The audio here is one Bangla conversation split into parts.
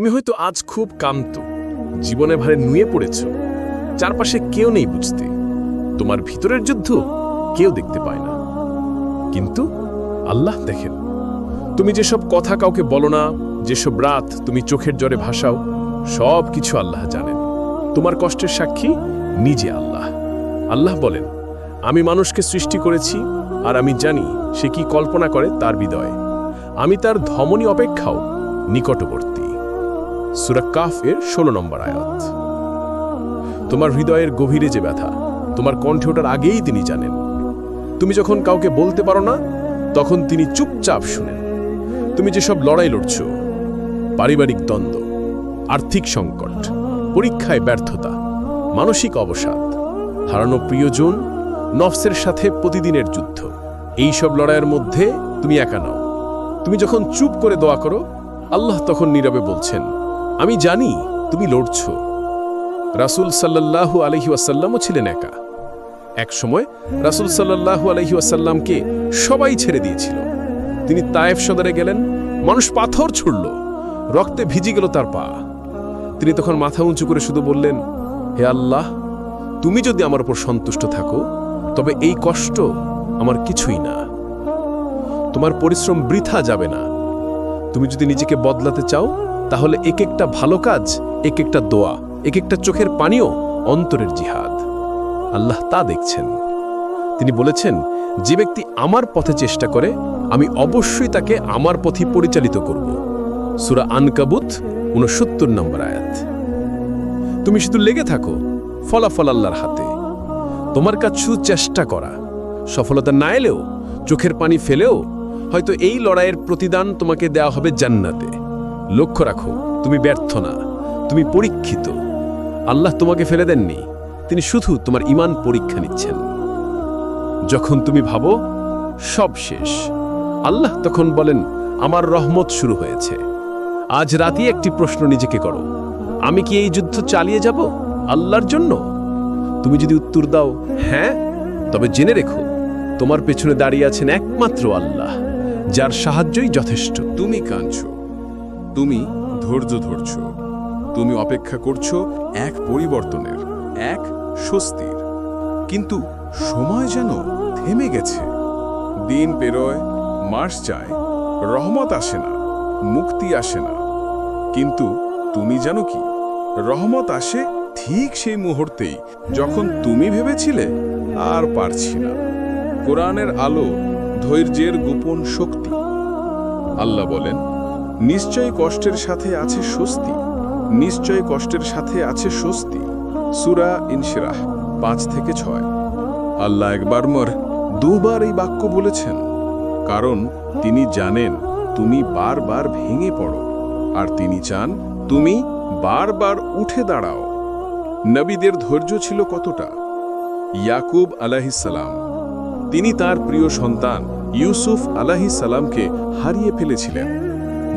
তুমি হয়তো আজ খুব কান্ত। জীবনে ভারে নুয়ে পড়েছ। চারপাশে কেউ নেই বুঝতে। তোমার ভিতরের যুদ্ধ কেউ দেখতে পায় না। কিন্তু আল্লাহ দেখেন। তুমি যেসব কথা কাউকে বলো না, যেসব রাত তুমি চোখের জ্বরে ভাসাও, সব কিছু আল্লাহ জানেন। তোমার কষ্টের সাক্ষী নিজে আল্লাহ। আল্লাহ বলেন, আমি মানুষকে সৃষ্টি করেছি আর আমি জানি সে কি কল্পনা করে তার হৃদয়ে আমি তার ধমনী অপেক্ষাও নিকটবর্তী। সুরা কাফ এর ষোলো নম্বর আয়াত। তোমার হৃদয়ের গভীরে যে ব্যথা, তোমার কণ্ঠে ওঠার আগেই তিনি জানেন। তুমি যখন কাউকে বলতে পারো না, তখন তিনি চুপচাপ শুনেন। তুমি যেসব লড়াই লড়ছ, পারিবারিক দ্বন্দ্ব, আর্থিক সংকট, পরীক্ষায় ব্যর্থতা, মানসিক অবসাদ, হারানো প্রিয়জন, নফসের সাথে প্রতিদিনের যুদ্ধ, এই সব লড়াইয়ের মধ্যে তুমি একা নাও। তুমি যখন চুপ করে দোয়া করো, আল্লাহ তখন নীরবে বলছেন আমি জানি তুমি লড়ছ। রাসূল সাল্লাল্লাহু আলহি ওয়াসাল্লামও ছিলেন একা। এক সময় রাসূল সাল্লাল্লাহু আলহি ওয়াসাল্লামকে সবাই ছেড়ে দিয়েছিল। তিনি তায়েফ সদরে গেলেন, মানুষ পাথর ছুড়ল, রক্তে ভিজি গেল তার পা। তিনি তখন মাথা উঁচু করে শুধু বললেন, হে আল্লাহ, তুমি যদি আমার উপর সন্তুষ্ট থাকো, তবে এই কষ্ট আমার কিছুই না। তোমার পরিশ্রম বৃথা যাবে না। তুমি যদি নিজেকে বদলাতে চাও তাহলে এক একটা ভালো কাজ এক একটা দোয়া এক একটা চোখের পানিও অন্তরের জিহাদ। আল্লাহ তা দেখছেন। তিনি বলেছেন, যে ব্যক্তি আমার পথে চেষ্টা করে, আমি অবশ্যই তাকে আমার পথে পরিচালিত করব। সুরা আনকাবুত উনসত্তর নম্বর আয়াত। তুমি শুধু লেগে থাকো, ফলাফল আল্লাহর হাতে। তোমার কাজ শুধু চেষ্টা করা। সফলতা না এলেও, চোখের পানি ফেলেও, হয়তো এই লড়াইয়ের প্রতিদান তোমাকে দেওয়া হবে জান্নাতে। লক্ষ্য রাখো, তুমি ব্যর্থ না, তুমি পরীক্ষিত। আল্লাহ তোমাকে ফেলে দেননি, তিনি শুধু তোমার ইমান পরীক্ষা নিচ্ছেন। যখন তুমি ভাবো, সব শেষ। আল্লাহ তখন বলেন, আমার রহমত শুরু হয়েছে। আজ রাতে একটি প্রশ্ন নিজেকে করো। আমি কি এই যুদ্ধ চালিয়ে যাব আল্লাহর জন্য? তুমি যদি উত্তর দাও হ্যাঁ। তবে জেনে রেখো, তোমার পেছনে দাঁড়িয়ে আছেন একমাত্র আল্লাহ, যার সাহায্যই যথেষ্ট। তুমি কাঁদছ। তুমি ধৈর্য ধরছ। তুমি অপেক্ষা করছ এক পরিবর্তনের, এক স্বস্তির। কিন্তু সময় যেন থেমে গেছে। দিন পেরোয়, মাস যায়, রহমত আসে না, মুক্তি আসে না। কিন্তু তুমি জানো কি? রহমত আসে ঠিক সেই মুহূর্তেই যখন তুমি ভেবেছিলে আর পারছি না। কোরআনের আলো ধৈর্যের গোপন শক্তি। আল্লাহ বলেন নিশ্চয় কষ্টের সাথে আছে স্বস্তি। নিশ্চয় কষ্টের সাথে আছে স্বস্তি। সুরা ইনশিরাহ, পাঁচ থেকে ছয়। আল্লাহ একবার মর, দুবার এই বাক্য বলেছেন, কারণ তিনি জানেন তুমি বারবার ভেঙে পড়ো, আর তিনি চান তুমি বারবার উঠে দাঁড়াও। নবীদের ধৈর্য ছিল কতটা? ইয়াকুব আলাহিসাল্লাম তিনি তার প্রিয় সন্তান ইউসুফ আলাহিসাল্লামকে হারিয়ে ফেলেছিলেন।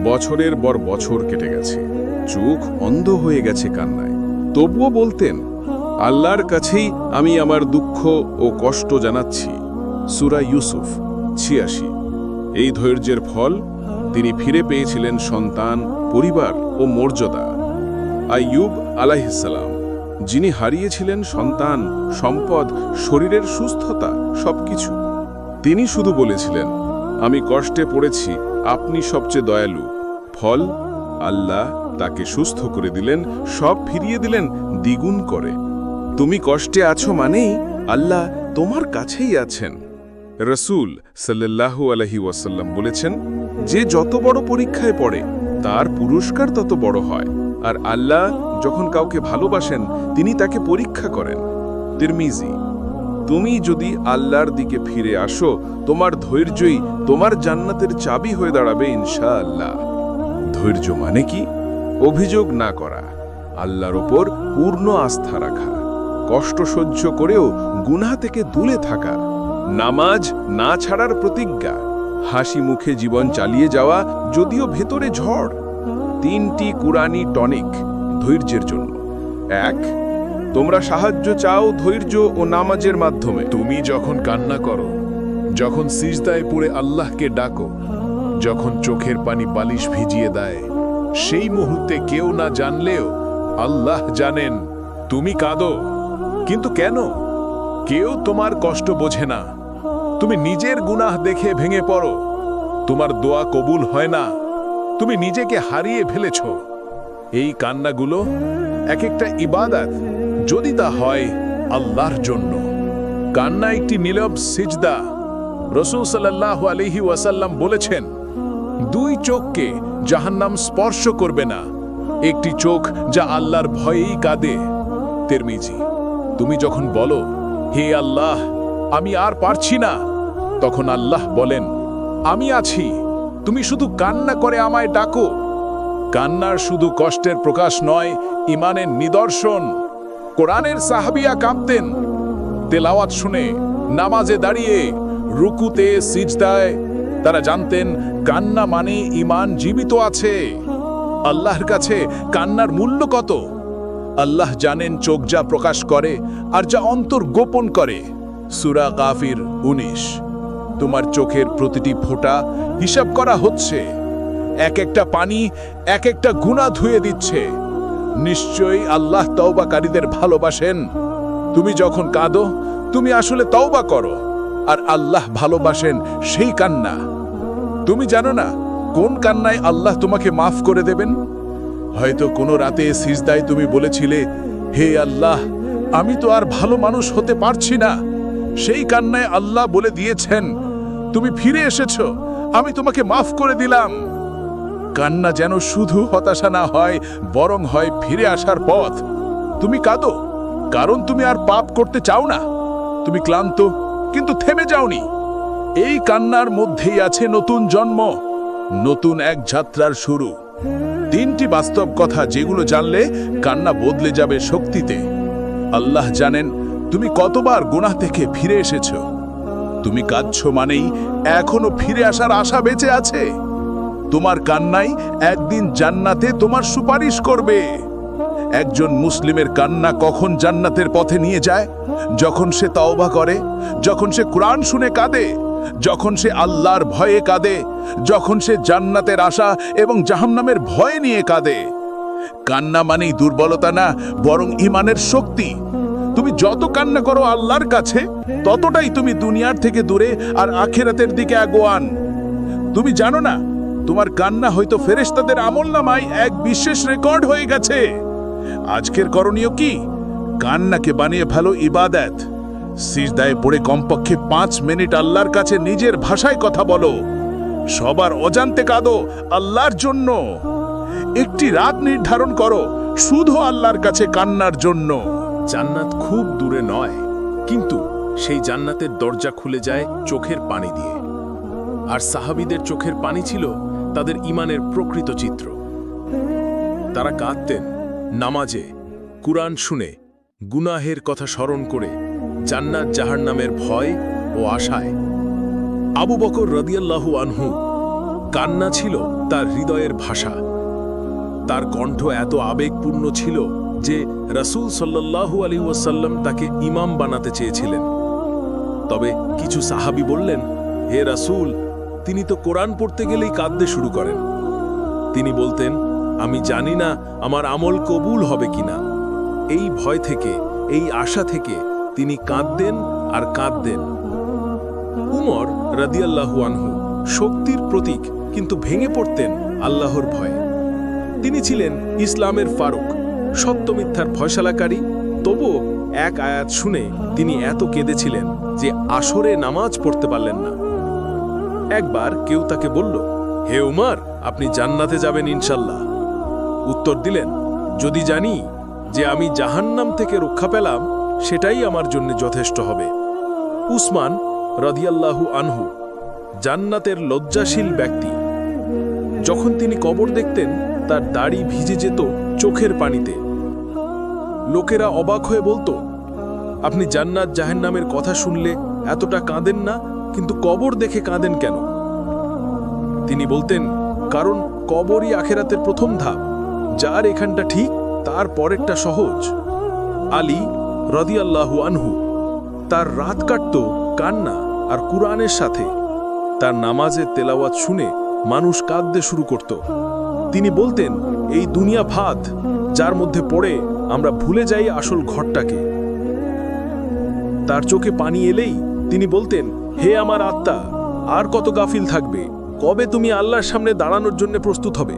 বছরের পর বছর কেটে গেছে। চোখ অন্ধ হয়ে গেছে কান্নায়। তবুও বলতেন, আল্লাহর কাছেই আমি আমার দুঃখ ও কষ্ট জানাচ্ছি। সুরা ইউসুফ, ছিয়াশি। এই ধৈর্যের ফল তিনি ফিরে পেয়েছিলেন সন্তান, পরিবার ও মর্যাদা। আইয়ুব আলাইহিসাল্লাম যিনি হারিয়েছিলেন সন্তান, সম্পদ, শরীরের সুস্থতা, সবকিছু। তিনি শুধু বলেছিলেন, আমি কষ্টে পড়েছি আপনি সবচেয়ে দয়ালু। ফল আল্লাহ তাকে সুস্থ করে দিলেন, সব ফিরিয়ে দিলেন, দ্বিগুণ করে। তুমি কষ্টে আছো মানেই আল্লাহ তোমার কাছেই আছেন। রসুল সাল্লাল্লাহু আলহি ওয়াসাল্লাম বলেছেন, যে যত বড় পরীক্ষায় পড়ে, তার পুরস্কার তত বড় হয়। আর আল্লাহ যখন কাউকে ভালোবাসেন, তিনি তাকে পরীক্ষা করেন। তিরমিজি তুমি যদি আল্লাহর দিকে ফিরে আসো, তোমার ধৈর্যই তোমার জান্নাতের চাবি হয়ে দাঁড়াবে ইনশাআল্লাহ। ধৈর্য মানে কি? অভিযোগ না করা, আল্লাহর ওপর পূর্ণ আস্থা রাখা, কষ্ট সহ্য করেও গুনা থেকে দূরে থাকা, নামাজ না ছাড়ার প্রতিজ্ঞা, হাসি মুখে জীবন চালিয়ে যাওয়া যদিও ভেতরে ঝড়। তিনটি কুরানি টনিক ধৈর্যের জন্য। এক তোমরা সাহায্য চাও, ধৈর্য ও নামাজের মাধ্যমে। তুমি যখন কান্না করো, যখন সিজদায় পড়ে আল্লাহকে ডাকো, যখন চোখের পানি বালিশ ভিজিয়ে দেয়, সেই মুহূর্তে কেউ না জানলেও আল্লাহ জানেন, তুমি কাঁদো। কিন্তু কেন? কেউ তোমার কষ্ট বোঝে না। তুমি নিজের গুনাহ দেখে ভেঙে পড়ো। তোমার দোয়া কবুল হয় না। তুমি নিজেকে হারিয়ে ফেলেছ। এই কান্নাগুলো এক একটা ইবাদত। যদি তা হয় আল্লাহর জন্য। কান্না একটি নীলব সিজদা। রসুল সাল্লাহ আলহি ওয়াসাল্লাম বলেছেন, দুই চোখকে জাহান্নাম স্পর্শ করবে না। একটি চোখ যা আল্লাহর ভয়েই কাঁদে। তেরমিজি, তুমি যখন বলো, হে আল্লাহ, আমি আর পারছি না, তখন আল্লাহ বলেন, আমি আছি, তুমি শুধু কান্না করে আমায় ডাকো। কান্নার শুধু কষ্টের প্রকাশ নয় ইমানের নিদর্শন। কোরআনের সাহাবিয়া কাঁপতেন। তেলাওয়াত শুনে নামাজে দাঁড়িয়ে রুকুতে সিজদায় তারা জানতেন, কান্না মানে ইমান জীবিত আছে। আল্লাহর কাছে কান্নার মূল্য কত? আল্লাহ জানেন চোখ যা প্রকাশ করে আর যা অন্তর গোপন করে। সুরা কাফির উনিশ। তোমার চোখের প্রতিটি ফোঁটা হিসাব করা হচ্ছে। এক একটা পানি এক একটা গুণা ধুয়ে দিচ্ছে। নিশ্চয়ই আল্লাহ তওবাকারীদের ভালোবাসেন। তুমি যখন কাঁদো, তুমি আসলে তওবা করো। আর আল্লাহ ভালোবাসেন সেই কান্না। তুমি জানো না, কোন কান্নায় আল্লাহ তোমাকে মাফ করে দেবেন? হয়তো কোনো রাতে সিজদায় তুমি বলেছিলে, হে আল্লাহ, আমি তো আর ভালো মানুষ হতে পারছি না। সেই কান্নায় আল্লাহ বলে দিয়েছেন, তুমি ফিরে এসেছ, আমি তোমাকে মাফ করে দিলাম। কান্না যেন শুধু হতাশা না হয়, বরং হয় ফিরে আসার পথ। তুমি কাঁদো, কারণ তুমি আর পাপ করতে চাও না। তুমি ক্লান্ত, কিন্তু থেমে যাওনি। এই কান্নার মধ্যেই আছে নতুন জন্ম, নতুন এক যাত্রার শুরু। তিনটি বাস্তব কথা যেগুলো জানলে কান্না বদলে যাবে শক্তিতে। আল্লাহ জানেন, তুমি কতবার গুনাহ থেকে ফিরে এসেছ। তুমি কাঁদছো মানেই এখনও ফিরে আসার আশা বেঁচে আছে। তোমার কান্নাই একদিন জান্নাতে তোমার সুপারিশ করবে। একজন মুসলিমের কান্না কখন জান্নাতের পথে নিয়ে যায়? যখন সে তওবা করে, যখন সে কোরআন শুনে কাঁদে, যখন সে আল্লাহর ভয়ে কাঁদে, যখন সে জান্নাতের আশা এবং জাহান্নামের ভয় নিয়ে কাঁদে। কান্না মানেই দুর্বলতা না, বরং ইমানের শক্তি। তুমি যত কান্না করো আল্লাহর কাছে, ততটাই তুমি দুনিয়ার থেকে দূরে আর আখেরাতের দিকে আগোয়ান। তুমি জানো না তোমার কান্না হয়তো ফেরেশতাদের আমল নামায় এক বিশেষ রেকর্ড হয়ে গেছে। আজকের করণীয় কি? কান্নাকে বানিয়ে ভালো ইবাদত। সিজদায় পড়ে কমপক্ষে পাঁচ মিনিট আল্লাহর কাছে নিজের ভাষায় কথা বলো। সবার অজান্তে কাঁদো আল্লাহর জন্য। একটি রাত নির্ধারণ করো শুধু আল্লাহর কাছে কান্নার জন্য। জান্নাত খুব দূরে নয়, কিন্তু সেই জান্নাতের দরজা খুলে যায় চোখের পানি দিয়ে। আর সাহাবিদের চোখের পানি ছিল তাদের ইমানের প্রকৃত চিত্র। তারা কাঁদতেন নামাজে, কুরআন শুনে, গুনাহের কথা স্মরণ করে, জান্নাত জাহার নামের ভয় ও আশায়। আবু বকর রদিয়াল্লাহু আনহু, কান্না ছিল তার হৃদয়ের ভাষা। তার কণ্ঠ এত আবেগপূর্ণ ছিল যে রাসূল সাল্লাল্লাহু আলী ওয়াসাল্লাম তাকে ইমাম বানাতে চেয়েছিলেন। তবে কিছু সাহাবী বললেন, হে রাসূল তিনি তো কোরআন পড়তে গেলেই কাঁদতে শুরু করেন। তিনি বলতেন, আমি জানি না আমার আমল কবুল হবে কিনা। এই ভয় থেকে, এই আশা থেকে তিনি কাঁদতেন আর কাঁদতেন। উমর রাদিয়াল্লাহু আনহু শক্তির প্রতীক, কিন্তু ভেঙে পড়তেন আল্লাহর ভয়ে। তিনি ছিলেন ইসলামের ফারুক, সত্য মিথ্যার ফয়সালাকারী। তবুও এক আয়াত শুনে তিনি এত কেঁদেছিলেন যে আসরে নামাজ পড়তে পারলেন না। একবার কেউ তাকে বলল, হে উমার, আপনি জান্নাতে যাবেন ইনশাল্লাহ। উত্তর দিলেন, যদি জানি যে আমি জাহান্নাম থেকে রক্ষা পেলাম, সেটাই আমার জন্য যথেষ্ট হবে। উসমান রদিয়াল্লাহু আনহু, জান্নাতের লজ্জাশীল ব্যক্তি, যখন তিনি কবর দেখতেন, তার দাড়ি ভিজে যেত চোখের পানিতে। লোকেরা অবাক হয়ে বলতো, আপনি জান্নাত জাহান্নামের কথা শুনলে এতটা কাঁদেন না? কিন্তু কবর দেখে কাঁদেন কেন? তিনি বলতেন, কারণ কবরই আখেরাতের প্রথম ধাপ, যার এখানটা ঠিক তার পরেরটা সহজ। আলী রদিয়াল্লাহু আনহু তার রাত কাটত কান্না আর কুরআনের সাথে। তার নামাজের তেলাওয়াত শুনে মানুষ কাঁদতে শুরু করত। তিনি বলতেন, এই দুনিয়া ভাত, যার মধ্যে পড়ে আমরা ভুলে যাই আসল ঘরটাকে। তার চোখে পানি এলেই তিনি বলতেন হে আমার আত্মা, আর কত গাফিল থাকবে? কবে তুমি আল্লাহর সামনে দাঁড়ানোর জন্য প্রস্তুত হবে?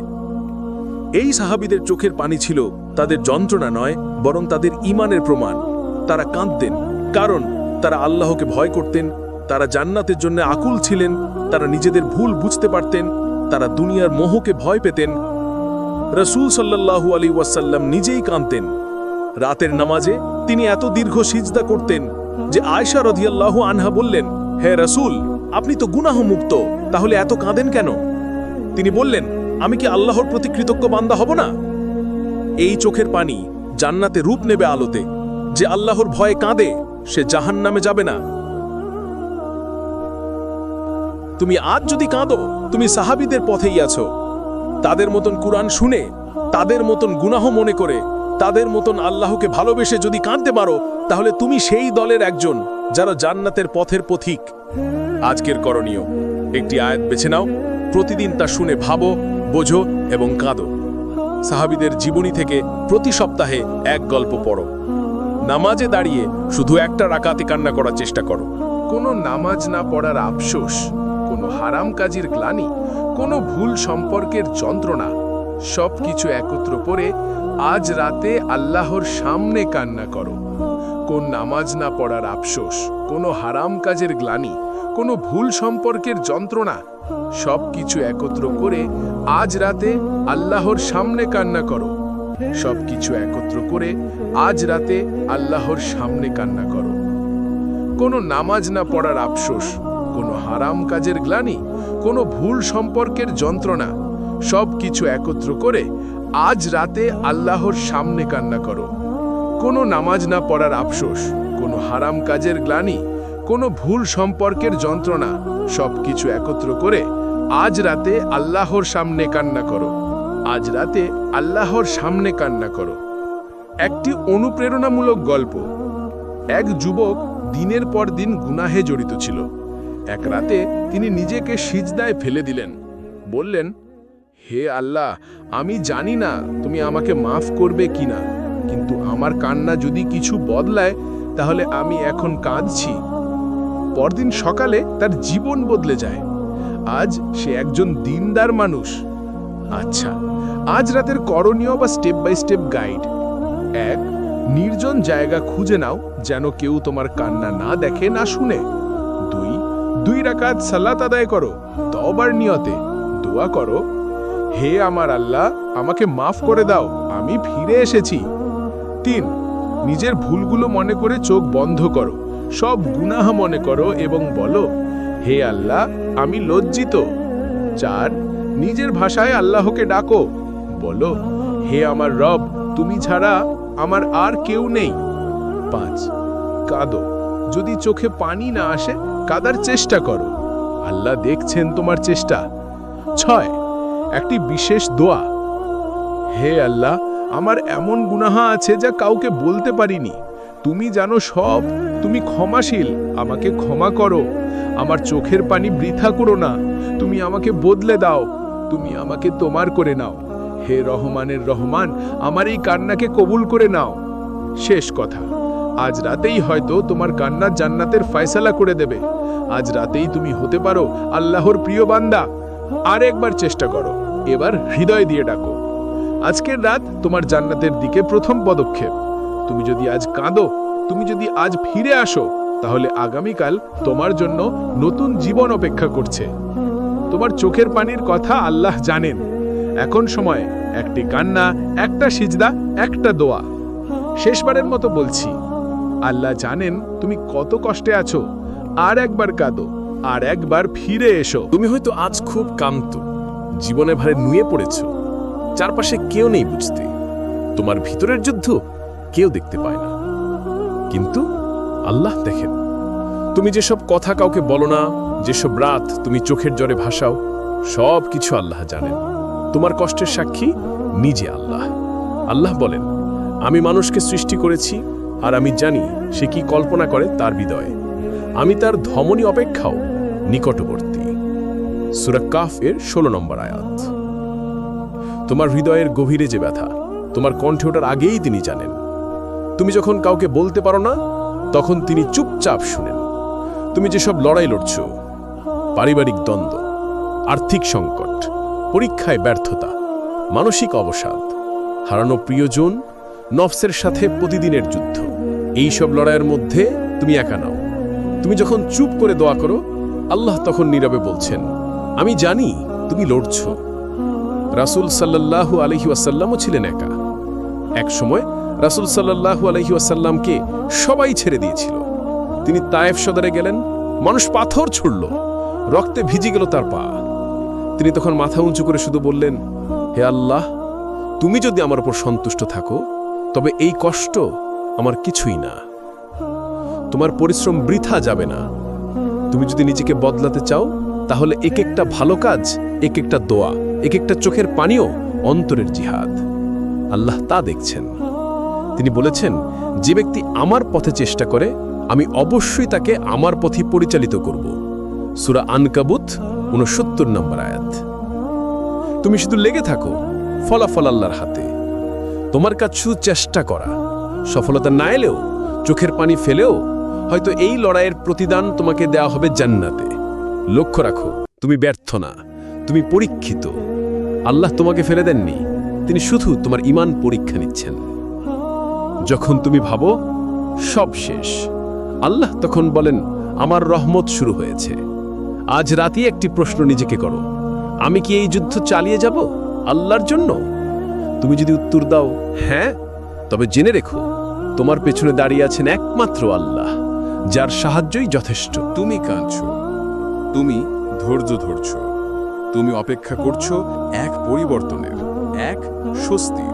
এই সাহাবিদের চোখের পানি ছিল তাদের যন্ত্রণা নয়, বরং তাদের ইমানের প্রমাণ। তারা কাঁদতেন, কারণ তারা আল্লাহকে ভয় করতেন, তারা জান্নাতের জন্য আকুল ছিলেন, তারা নিজেদের ভুল বুঝতে পারতেন, তারা দুনিয়ার মোহকে ভয় পেতেন। রসুল সাল্লাল্লাহু আলী ওয়াসাল্লাম নিজেই কাঁদতেন। রাতের নামাজে তিনি এত দীর্ঘ সিজদা করতেন যে আয়সা রদিয়াল্লাহু আনহা বললেন হে রসুল, আপনি তো গুনাহ মুক্ত তাহলে এত কাঁদেন কেন? তিনি বললেন, আমি কি আল্লাহর প্রতি কৃতজ্ঞ বান্দা হব না? এই চোখের পানি জান্নাতে রূপ নেবে আলোতে, যে আল্লাহর ভয়ে কাঁদে, সে জাহান নামে যাবে না। তুমি আজ যদি কাঁদো, তুমি সাহাবিদের পথেই আছো। তাদের মতন কুরআন শুনে, তাদের মতন গুনাহ মনে করে, তাদের মতন আল্লাহকে ভালোবেসে যদি কাঁদতে পারো, তাহলে তুমি সেই দলের একজন। যারা জান্নাতের পথের পথিক। আজকের করণীয়, একটি আয়াত বেছে নাও, প্রতিদিন তা শুনে ভাবো, বোঝো এবং কাঁদো। সাহাবিদের জীবনী থেকে প্রতি সপ্তাহে এক গল্প পড়ো। নামাজে দাঁড়িয়ে শুধু একটা রাকাতে কান্না করার চেষ্টা করো। কোনো নামাজ না পড়ার আফসোস, কোনো হারাম কাজের গ্লানি, কোনো ভুল সম্পর্কের যন্ত্রণা সব কিছু একত্র করে আজ রাতে আল্লাহর সামনে কান্না করো। কোন নামাজ না পড়ার আফসোস, কোনো হারাম কাজের গ্লানি, কোনো ভুল সম্পর্কের যন্ত্রণা সব কিছু একত্র করে আজ রাতে আল্লাহর সামনে কান্না করো। সব কিছু একত্র করে আজ রাতে আল্লাহর সামনে কান্না করো। কোনো নামাজ না পড়ার আফসোস, কোনো হারাম কাজের গ্লানি, কোনো ভুল সম্পর্কের যন্ত্রণা সব কিছু একত্র করে আজ রাতে আল্লাহর সামনে কান্না করো। কোনো নামাজ না পড়ার আফসোস, কোনো হারাম কাজের গ্লানি, কোনো ভুল সম্পর্কের যন্ত্রণা সব কিছু একত্র করে আজ রাতে আল্লাহর সামনে কান্না করো। আজ রাতে আল্লাহর সামনে কান্না করো। একটি অনুপ্রেরণামূলক গল্প। এক যুবক দিনের পর দিন গুনাহে জড়িত ছিল। এক রাতে তিনি নিজেকে সিজদায় ফেলে দিলেন। বললেন, হে আল্লাহ, আমি জানি না তুমি আমাকে মাফ করবে কিনা। কিন্তু আমার কান্না যদি কিছু বদলায়, তাহলে আমি এখন কাঁদছি। পরদিন সকালে তার জীবন বদলে যায়। আজ সে একজন দিনদার মানুষ। আচ্ছা আজ রাতের করণীয় বা স্টেপ বাই স্টেপ গাইড এক, নির্জন জায়গা খুঁজে নাও যেন কেউ তোমার কান্না না দেখে, না শুনে। দুই দুই রাকাত সালাত আদায় করো তবার নিয়তে। দোয়া করো, হে আমার আল্লাহ, আমাকে মাফ করে দাও, আমি ফিরে এসেছি। তিন। নিজের ভুলগুলো মনে করে চোখ বন্ধ করো। সব গুনাহ মনে করো এবং বলো, হে আল্লাহ, আমি লজ্জিত। চার, নিজের ভাষায় আল্লাহকে ডাকো। বলো, হে আমার রব, তুমি ছাড়া আমার আর কেউ নেই। পাঁচ, কাঁদো। যদি চোখে পানি না আসে, কাদার চেষ্টা করো। আল্লাহ দেখছেন তোমার চেষ্টা। ছয়, একটি বিশেষ দোয়া। হে আল্লাহ আমার এমন গুনাহা আছে যা কাউকে বলতে পারিনি। তুমি জানো সব। তুমি ক্ষমাশীল। আমাকে ক্ষমা করো। আমার চোখের পানি বৃথা করো না। তুমি আমাকে বদলে দাও। তুমি আমাকে তোমার করে নাও। হে রহমানের রহমান, আমার এই কান্নাকে কবুল করে নাও। শেষ কথা। আজ রাতেই হয়তো তোমার কান্না জান্নাতের ফয়সালা করে দেবে। আজ রাতেই তুমি হতে পারো আল্লাহর প্রিয় বান্দা। আর একবার চেষ্টা করো। এবার হৃদয় দিয়ে ডাকো। আজকের রাত তোমার জান্নাতের দিকে প্রথম পদক্ষেপ। তুমি যদি আজ কাঁদো, তুমি যদি আজ ফিরে আসো, তাহলে আগামীকাল তোমার জন্য নতুন জীবন অপেক্ষা করছে। তোমার চোখের পানির কথা আল্লাহ জানেন। এখন সময়, একটি কান্না, একটা সিজদা, একটা দোয়া। শেষবারের মতো বলছি, আল্লাহ জানেন তুমি কত কষ্টে আছো, আর একবার কাঁদো, আর একবার ফিরে এসো। তুমি হয়তো আজ খুব কান্ত জীবনে ভারে নুয়ে পড়েছ চারপাশে কেউ নেই বুঝতে। তোমার ভিতরের যুদ্ধ কেউ দেখতে পায় না। কিন্তু আল্লাহ দেখেন। তুমি যেসব কথা কাউকে বলো না, যেসব রাত তুমি চোখের জ্বরে ভাসাও সব কিছু আল্লাহ জানেন। তোমার কষ্টের সাক্ষী নিজে আল্লাহ। আল্লাহ বলেন, আমি মানুষকে সৃষ্টি করেছি আর আমি জানি সে কি কল্পনা করে তার হৃদয়ে। আমি তার ধমনী অপেক্ষাও নিকটবর্তী। সুরাক্কাফ এর ষোলো নম্বর আয়াত। তোমার হৃদয়ের গভীরে যে ব্যথা, তোমার কণ্ঠে ওঠার আগেই তিনি জানেন। তুমি যখন কাউকে বলতে পারো না, তখন তিনি চুপচাপ শুনেন। তুমি যেসব লড়াই লড়ছ, পারিবারিক দ্বন্দ্ব, আর্থিক সংকট, পরীক্ষায় ব্যর্থতা, মানসিক অবসাদ, হারানো প্রিয়জন, নফসের সাথে প্রতিদিনের যুদ্ধ এই সব লড়াইয়ের মধ্যে তুমি একা নাও। তুমি যখন চুপ করে দোয়া করো, আল্লাহ তখন নীরবে বলছেন, আমি জানি তুমি লড়ছ। রাসূল সাল্লাল্লাহু আলহি ছিলেন একা। এক সময় রাসূল সাল্লাল্লাহু আলহি ওয়াসাল্লামকে সবাই ছেড়ে দিয়েছিল। তিনি তায়েফ সদরে গেলেন, মানুষ পাথর ছুড়ল, রক্তে ভিজে গেল তার পা। তিনি তখন মাথা উঁচু করে শুধু বললেন, হে আল্লাহ, তুমি যদি আমার উপর সন্তুষ্ট থাকো, তবে এই কষ্ট আমার কিছুই না। তোমার পরিশ্রম বৃথা যাবে না। তুমি যদি নিজেকে বদলাতে চাও, তাহলে এক একটা ভালো কাজ এক একটা দোয়া এক একটা চোখের পানিও অন্তরের জিহাদ। আল্লাহ তা দেখছেন। তিনি বলেছেন, যে ব্যক্তি আমার পথে চেষ্টা করে, আমি অবশ্যই তাকে আমার পথে পরিচালিত করব। সুরা আনকাবুত উনসত্তর নম্বর আয়াত। তুমি শুধু লেগে থাকো, ফলাফল আল্লাহর হাতে। তোমার কাজ শুধু চেষ্টা করা। সফলতা না এলেও, চোখের পানি ফেলেও, হয়তো এই লড়াইয়ের প্রতিদান তোমাকে দেয়া হবে জান্নাতে। লক্ষ্য রাখো, তুমি ব্যর্থ না। তুমি পরীক্ষিত। আল্লাহ তোমাকে ফেলে দেননি। তিনি শুধু তোমার ইমান পরীক্ষা নিচ্ছেন। যখন তুমি ভাবো, সব শেষ। আল্লাহ তখন বলেন, আমার রহমত শুরু হয়েছে। আজ রাতে একটি প্রশ্ন নিজেকে করো। আমি কি এই যুদ্ধ চালিয়ে যাব আল্লাহর জন্য? তুমি যদি উত্তর দাও হ্যাঁ। তবে জেনে রেখো, তোমার পেছনে দাঁড়িয়ে আছেন একমাত্র আল্লাহ, যার সাহায্যই যথেষ্ট। তুমি কাঁদছ। তুমি ধৈর্য ধরছ। তুমি অপেক্ষা করছ এক পরিবর্তনের, এক স্বস্তির।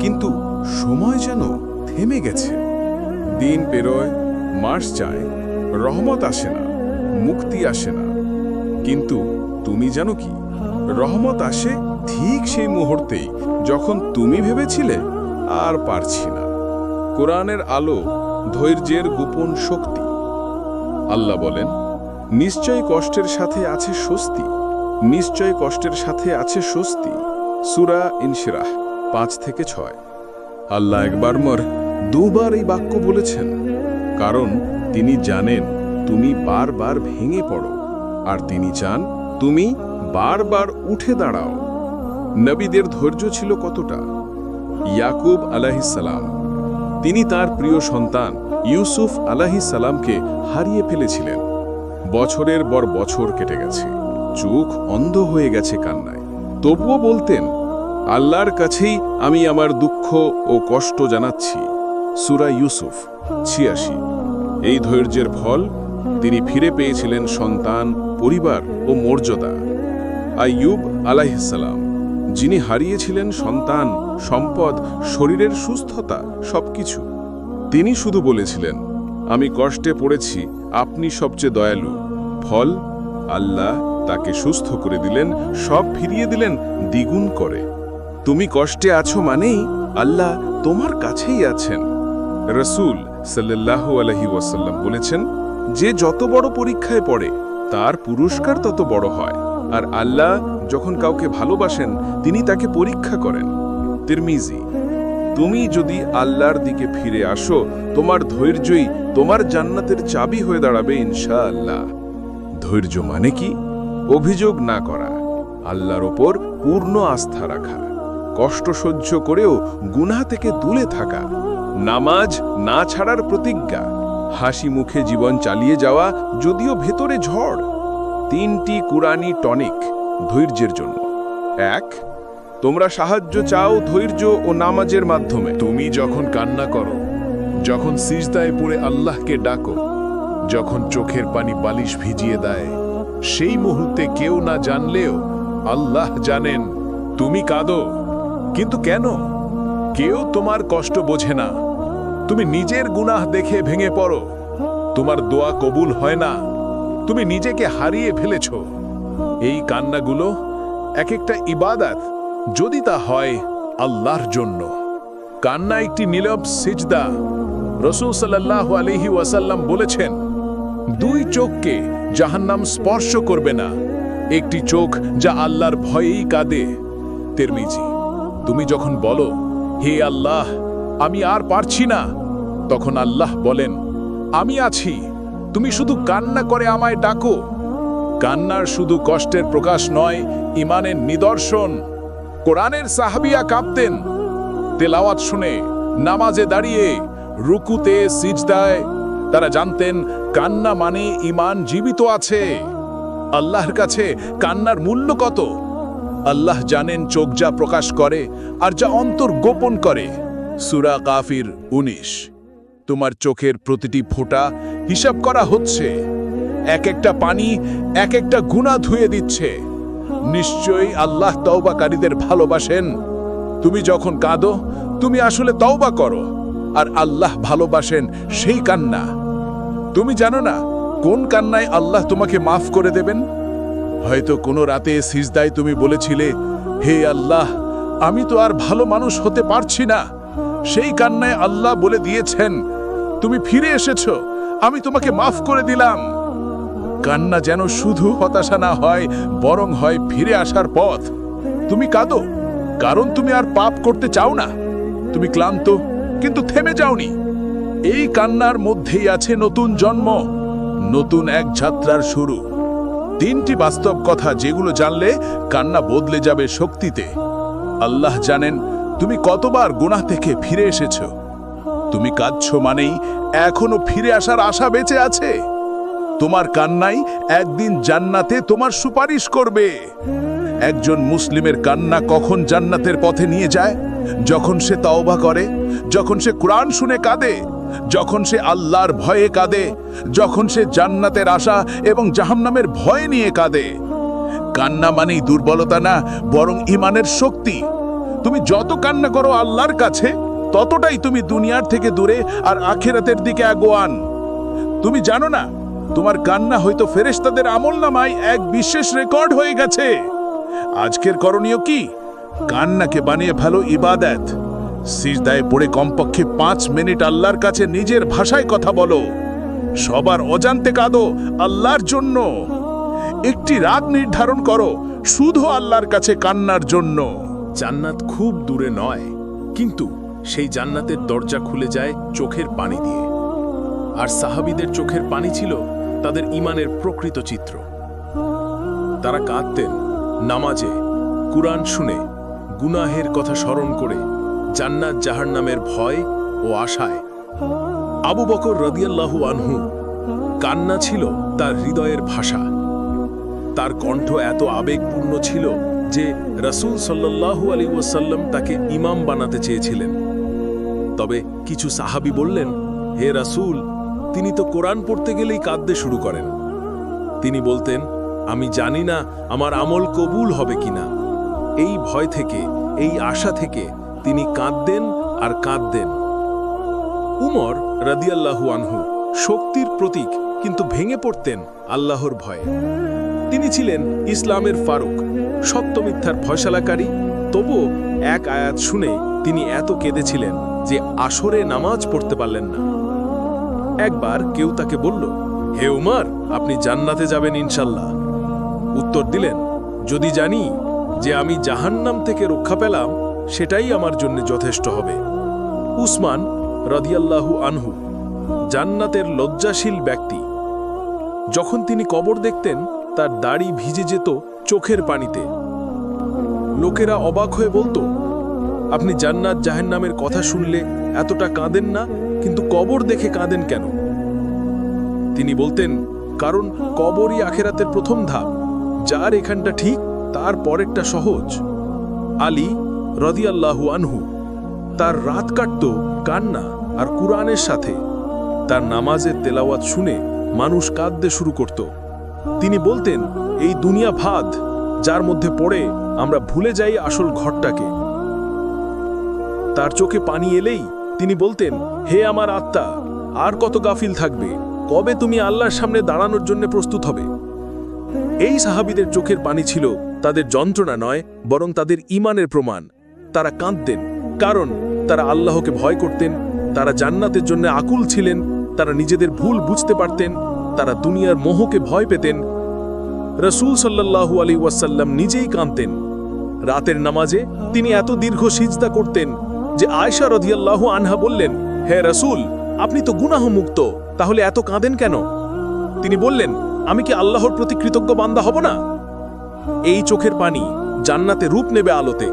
কিন্তু সময় যেন থেমে গেছে। দিন পেরোয়, মাস যায়, রহমত আসে না, মুক্তি আসে না। কিন্তু তুমি জানো কি? রহমত আসে ঠিক সেই মুহূর্তেই যখন তুমি ভেবেছিলে আর পারছি না। কোরআনের আলো ধৈর্যের গোপন শক্তি। আল্লাহ বলেন নিশ্চয় কষ্টের সাথে আছে স্বস্তি। নিশ্চয় কষ্টের সাথে আছে স্বস্তি। সুরা ইনশিরাহ, পাঁচ থেকে ছয়। আল্লাহ একবার মর, দুবার এই বাক্য বলেছেন, কারণ তিনি জানেন তুমি বারবার ভেঙে পড়ো, আর তিনি চান তুমি বারবার উঠে দাঁড়াও। নবীদের ধৈর্য ছিল কতটা? ইয়াকুব আলাহিসাল্লাম তিনি তার প্রিয় সন্তান ইউসুফ আলাহিসাল্লামকে হারিয়ে ফেলেছিলেন। বছরের পর বছর কেটে গেছে। চোখ অন্ধ হয়ে গেছে কান্নায়। তবুও বলতেন, আল্লাহর কাছেই আমি আমার দুঃখ ও কষ্ট জানাচ্ছি। সুরা ইউসুফ, ছিয়াশি। এই ধৈর্যের ফল তিনি ফিরে পেয়েছিলেন সন্তান, পরিবার ও মর্যাদা। আইয়ুব আলাইসালাম যিনি হারিয়েছিলেন সন্তান, সম্পদ, শরীরের সুস্থতা, সবকিছু। তিনি শুধু বলেছিলেন, আমি কষ্টে পড়েছি, আপনি সবচেয়ে দয়ালু। ফল, আল্লাহ তাকে সুস্থ করে দিলেন, সব ফিরিয়ে দিলেন, দ্বিগুণ করে। তুমি কষ্টে আছো মানেই আল্লাহ তোমার কাছেই আছেন। রসুল সাল্লাহ আলহি ওয়াসাল্লাম বলেছেন, যে যত বড় পরীক্ষায় পড়ে, তার পুরস্কার তত বড় হয়। আর আল্লাহ যখন কাউকে ভালোবাসেন, তিনি তাকে পরীক্ষা করেন। তিরমিজি, তুমি যদি আল্লাহর দিকে ফিরে আসো, তোমার ধৈর্যই তোমার জান্নাতের চাবি হয়ে দাঁড়াবে ইনশাআল্লাহ। ধৈর্য মানে কি? অভিযোগ না করা, আল্লাহর ওপর পূর্ণ আস্থা রাখা, কষ্ট সহ্য করেও গুনাহ থেকে দূরে থাকা, নামাজ না ছাড়ার প্রতিজ্ঞা, হাসি মুখে জীবন চালিয়ে যাওয়া যদিও ভেতরে ঝড়, তিনটি কুরানি টনিক ধৈর্যের জন্য। এক, তোমরা সাহায্য চাও ধৈর্য ও নামাজের মাধ্যমে। তুমি যখন কান্না করো, যখন সিজদায় পড়ে আল্লাহকে ডাকো, যখন চোখের পানি বালিশ ভিজিয়ে দেয় সেই মুহূর্তে কেউ না জানলেও আল্লাহ জানেন, তুমি কাঁদো। কিন্তু কেন? কেউ তোমার কষ্ট বোঝে না। তুমি নিজের গুনাহ দেখে ভেঙে পড়ো। তোমার দোয়া কবুল হয় না। তুমি নিজেকে হারিয়ে ফেলেছ। এই কান্নাগুলো এক একটা ইবাদাত। যদি তা হয় আল্লাহর জন্য। কান্না একটি নীলব সিজদা। রসুল সাল্লাহ আলহি ওয়াসাল্লাম বলেছেন দুই চোখকে জাহান্নাম স্পর্শ করবে না। একটি চোখ যা আল্লাহর ভয়েই কাঁদে। তেরমিজি, তুমি যখন বলো, হে আল্লাহ, আমি আর পারছি না, তখন আল্লাহ বলেন, আমি আছি, তুমি শুধু কান্না করে আমায় ডাকো। কান্নার শুধু কষ্টের প্রকাশ নয় ইমানের নিদর্শন। কোরআনের সাহাবিয়া কাঁপতেন। তেলাওয়াত শুনে, নামাজে দাঁড়িয়ে, রুকুতে সিজদায় তারা জানতেন, কান্না মানে ইমান জীবিত আছে। আল্লাহর কাছে কান্নার মূল্য কত? আল্লাহ জানেন চোখ যা প্রকাশ করে আর যা অন্তর গোপন করে। সুরা কাফির উনিশ। তোমার চোখের প্রতিটি ফোঁটা হিসাব করা হচ্ছে। এক একটা পানি এক একটা গুণা ধুয়ে দিচ্ছে। নিশ্চয়ই আল্লাহ তওবাকারীদের ভালোবাসেন। তুমি যখন কাঁদো, তুমি আসলে তওবা করো। আর আল্লাহ ভালোবাসেন সেই কান্না। তুমি জানো না কোন কান্নায় আল্লাহ তোমাকে মাফ করে দেবেন? হয়তো কোনো রাতে সিজদায় তুমি বলেছিলে, হে আল্লাহ, আমি তো আর ভালো মানুষ হতে পারছি না। সেই কান্নায় আল্লাহ বলে দিয়েছেন, তুমি ফিরে এসেছ, আমি তোমাকে মাফ করে দিলাম। কান্না যেন শুধু হতাশা না হয়, বরং হয় ফিরে আসার পথ। তুমি কাঁদো, কারণ তুমি আর পাপ করতে চাও না। তুমি ক্লান্ত কিন্তু থেমে যাওনি। এই কান্নার মধ্যেই আছে নতুন জন্ম, নতুন এক যাত্রার শুরু। তিনটি বাস্তব কথা যেগুলো জানলে কান্না বদলে যাবে শক্তিতে। আল্লাহ জানেন, তুমি কতবার গুনাহ থেকে ফিরে এসেছ। তুমি কাঁদছ মানেই এখনও ফিরে আসার আশা বেঁচে আছে। তোমার কান্নাই একদিন জান্নাতে তোমার সুপারিশ করবে। একজন মুসলিমের কান্না কখন জান্নাতের পথে নিয়ে যায়? যখন সে তওবা করে, যখন সে কোরআন শুনে কাঁদে, যখন সে আল্লাহর ভয়ে কাঁদে, যখন সে জান্নাতের আশা এবং জাহান্নামের ভয় নিয়ে কাঁদে। কান্না মানেই দুর্বলতা না, বরং ইমানের শক্তি। তুমি যত কান্না করো আল্লাহর কাছে, ততটাই তুমি দুনিয়ার থেকে দূরে আর আখেরাতের দিকে আগোয়ান। তুমি জানো না, তোমার কান্না হয়তো ফেরেশতাদের আমল নামায় এক বিশেষ রেকর্ড হয়ে গেছে। আজকের করণীয় কি? কান্নাকে বানিয়ে ভালো ইবাদত। সিজদায় পড়ে কমপক্ষে পাঁচ মিনিট আল্লাহর কাছে নিজের ভাষায় কথা বলো। সবার অজান্তে কাঁদো আল্লাহর জন্য। একটি রাগ নির্ধারণ করো শুধু আল্লাহর কাছে কান্নার জন্য। জান্নাত খুব দূরে নয়, কিন্তু সেই জান্নাতের দরজা খুলে যায় চোখের পানি দিয়ে। আর সাহাবীদের চোখের পানি ছিল তাদের ইমানের প্রকৃত চিত্র। তারা কাঁদতেন, নামাজে, কুরআন শুনে গুনাহের কথা স্মরণ করে জান্নাত জাহার নামের ভয় ও আশায়। আবু বকর রদিয়াল্লাহু আনহু কান্না ছিল তার হৃদয়ের ভাষা। তার কণ্ঠ এত আবেগপূর্ণ ছিল যে রসুল সাল্লাল্লাহু আলী ওয়াসাল্লাম তাকে ইমাম বানাতে চেয়েছিলেন। তবে কিছু সাহাবি বললেন, হে রাসূল, তিনি তো কোরআন পড়তে গেলেই কাঁদতে শুরু করেন। তিনি বলতেন, আমি জানি না আমার আমল কবুল হবে কিনা। এই ভয় থেকে, এই আশা থেকে তিনি কাঁদতেন আর কাঁদতেন। উমর রাদিয়াল্লাহু আনহু শক্তির প্রতীক, কিন্তু ভেঙে পড়তেন আল্লাহর ভয়ে। তিনি ছিলেন ইসলামের ফারুক, সত্য মিথ্যার ফয়সালাকারী তবুও এক আয়াত শুনে তিনি এত কেঁদেছিলেন যে আসরে নামাজ পড়তে পারলেন না। একবার কেউ তাকে বলল, হে উমার, আপনি জান্নাতে যাবেন ইনশাল্লাহ। উত্তর দিলেন, যদি জানি যে আমি জাহান্নাম থেকে রক্ষা পেলাম, সেটাই আমার জন্য যথেষ্ট হবে। উসমান রদিয়াল্লাহু আনহু জান্নাতের লজ্জাশীল ব্যক্তি। যখন তিনি কবর দেখতেন, তার দাড়ি ভিজে যেত চোখের পানিতে। লোকেরা অবাক হয়ে বলতো, আপনি জান্নাত জাহান্নামের কথা শুনলে এতটা কাঁদেন না, কিন্তু কবর দেখে কাঁদেন কেন? তিনি বলতেন, কারণ কবরই আখেরাতের প্রথম ধাপ, যার এখানটা ঠিক তার পরেরটা সহজ। আলী রদিয়াল্লাহু আনহু তার রাত কাটত কান্না আর কুরআনের সাথে। তার নামাজের তেলাওয়াত শুনে মানুষ কাঁদতে শুরু করত। তিনি বলতেন, এই দুনিয়া ভাদ যার মধ্যে পড়ে আমরা ভুলে যাই আসল ঘরটাকে। তার চোখে পানি এলেই তিনি বলতেন, হে আমার আত্মা, আর কত গাফিল থাকবে? কবে তুমি আল্লাহর সামনে দাঁড়ানোর জন্য প্রস্তুত হবে? এই সাহাবিদের চোখের পানি ছিল তাদের যন্ত্রণা নয়, বরং তাদের ইমানের প্রমাণ। তারা কাঁদতেন, কারণ তারা আল্লাহকে ভয় করতেন, তারা জান্নাতের জন্য আকুল ছিলেন, তারা নিজেদের ভুল বুঝতে পারতেন, তারা দুনিয়ার মোহকে ভয় পেতেন। রসুল সাল্লাল্লাহু আলী ওয়াসাল্লাম নিজেই কাঁদতেন। রাতের নামাজে তিনি এত দীর্ঘ সিজদা করতেন যে আয়সা রদিয়াল্লাহু আনহা বললেন, হে রসুল, আপনি তো গুনাহ মুক্ত তাহলে এত কাঁদেন কেন? তিনি বললেন, আমি কি আল্লাহর প্রতি কৃতজ্ঞ বান্দা হব না? এই চোখের পানি জান্নাতে রূপ নেবে আলোতে।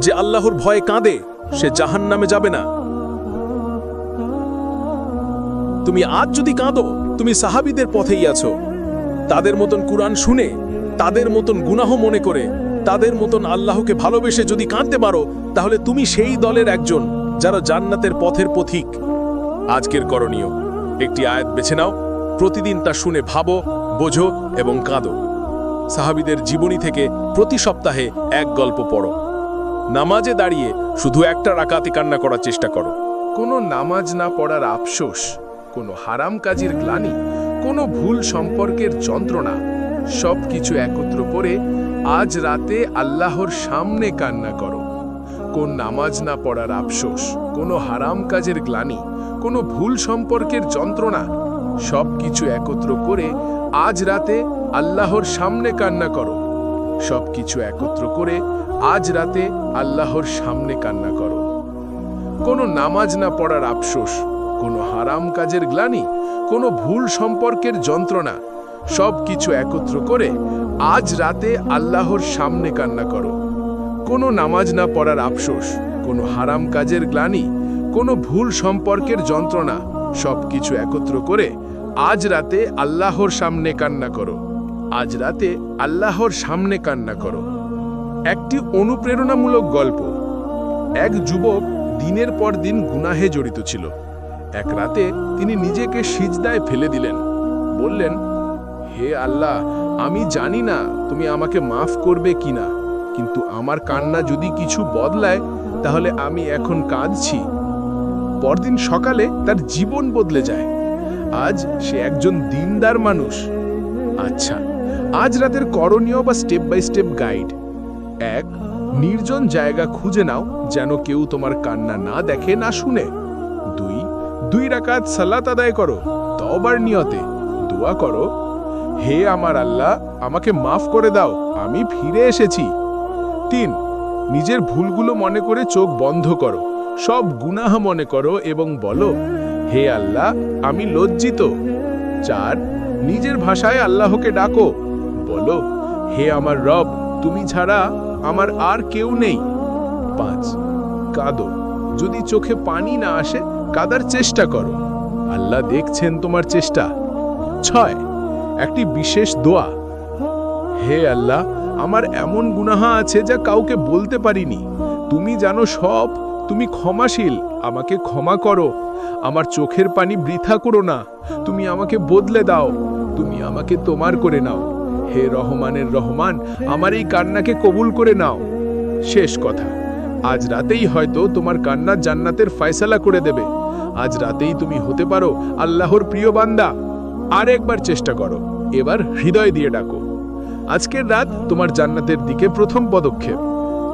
যে আল্লাহর ভয়ে কাঁদে, সে জাহান নামে যাবে না। তুমি আজ যদি কাঁদো, তুমি সাহাবিদের পথেই আছো। তাদের মতন কুরআন শুনে, তাদের মতন গুনাহ মনে করে, তাদের মতন আল্লাহকে ভালোবেসে যদি কাঁদতে পারো, তাহলে তুমি সেই দলের একজন যারা জান্নাতের পথের পথিক। আজকের করণীয়, একটি আয়াত বেছে নাও। প্রতিদিন তা শুনে ভাবো, বোঝো এবং কাঁদো। সাহাবিদের জীবনী থেকে প্রতি সপ্তাহে এক গল্প পড়ো। নামাজে দাঁড়িয়ে শুধু একটা রাকাতি কান্না করার চেষ্টা করো। কোনো নামাজ না পড়ার আফসোস, কোনো হারাম কাজের গ্লানি, কোনো ভুল সম্পর্কের যন্ত্রণা সব কিছু একত্র করে আজ রাতে আল্লাহর সামনে কান্না করো। কোন নামাজ না পড়ার আফসোস, কোনো হারাম কাজের গ্লানি, কোনো ভুল সম্পর্কের যন্ত্রণা সব কিছু একত্র করে আজ রাতে আল্লাহর সামনে কান্না করো। সব কিছু একত্র করে আজ রাতে আল্লাহর সামনে কান্না করো। কোনো নামাজ না পড়ার আফসোস, কোনো হারাম কাজের গ্লানি, কোনো ভুল সম্পর্কের যন্ত্রণা সব কিছু একত্র করে আজ রাতে আল্লাহর সামনে কান্না করো। কোনো নামাজ না পড়ার আফসোস, কোনো হারাম কাজের গ্লানি, কোনো ভুল সম্পর্কের যন্ত্রণা সব কিছু একত্র করে আজ রাতে আল্লাহর সামনে কান্না করো। আজ রাতে আল্লাহর সামনে কান্না করো। একটি অনুপ্রেরণামূলক গল্প। এক যুবক দিনের পর দিন গুনাহে জড়িত ছিল। এক রাতে তিনি নিজেকে সিজদায় ফেলে দিলেন। বললেন, হে আল্লাহ, আমি জানি না তুমি আমাকে মাফ করবে কিনা, কিন্তু আমার কান্না যদি কিছু বদলায়, তাহলে আমি এখন কাঁদছি। পরদিন সকালে তার জীবন বদলে যায়। আজ সে একজন দিনদার মানুষ। আচ্ছা আজ রাতের করণীয় বা স্টেপ বাই স্টেপ গাইড এক, নির্জন জায়গা খুঁজে নাও যেন কেউ তোমার কান্না না দেখে না শুনে। দুই দুই রাকাত সালাত আদায় করো তবার নিয়তে দোয়া করো। হে আমার আল্লাহ, আমাকে মাফ করে দাও, আমি ফিরে এসেছি। তিন, নিজের ভুলগুলো মনে করে চোখ বন্ধ করো, সব গুনাহ মনে করো এবং বলো, হে আল্লাহ, আমি লজ্জিত। চার, নিজের ভাষায় আল্লাহকে ডাকো বলো, হে আমার রব, তুমি ছাড়া আমার আর কেউ নেই। পাঁচ, কাঁদো, যদি চোখে পানি না আসে, কাদার চেষ্টা করো। আল্লাহ দেখছেন তোমার চেষ্টা। ছয়, একটি বিশেষ দোয়া। হে আল্লাহ, আমার এমন গুনাহা আছে যা কাউকে বলতে পারিনি। তুমি জানো সব, তুমি ক্ষমাশীল, আমাকে ক্ষমা করো। আমার চোখের পানি বৃথা করো না, তুমি আমাকে বদলে দাও, তুমি আমাকে তোমার করে নাও। হে রহমানের রহমান, আমার এই কান্নাকে কবুল করে নাও। শেষ কথা, আজ রাতেই হয়তো তোমার কান্না জান্নাতের ফয়সালা করে দেবে। আজ রাতেই তুমি হতে পারো আল্লাহর প্রিয় বান্দা। আর একবার চেষ্টা করো, এবার হৃদয় দিয়ে ডাকো। আজকের রাত তোমার জান্নাতের দিকে প্রথম পদক্ষেপ।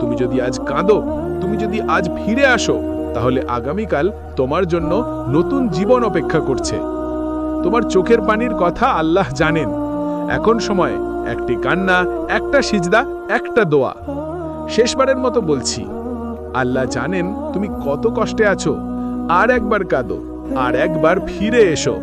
তুমি যদি আজ কাঁদো, তুমি যদি আজ ফিরে আসো, তাহলে আগামীকাল তোমার জন্য নতুন জীবন অপেক্ষা করছে। তোমার চোখের পানির কথা আল্লাহ জানেন। এখন সময় একটি কান্না, একটা সিজদা, একটা দোয়া। শেষবারের মতো বলছি, আল্লাহ জানেন তুমি কত কষ্টে আছো, আর একবার কাঁদো, আর একবার ফিরে এসো।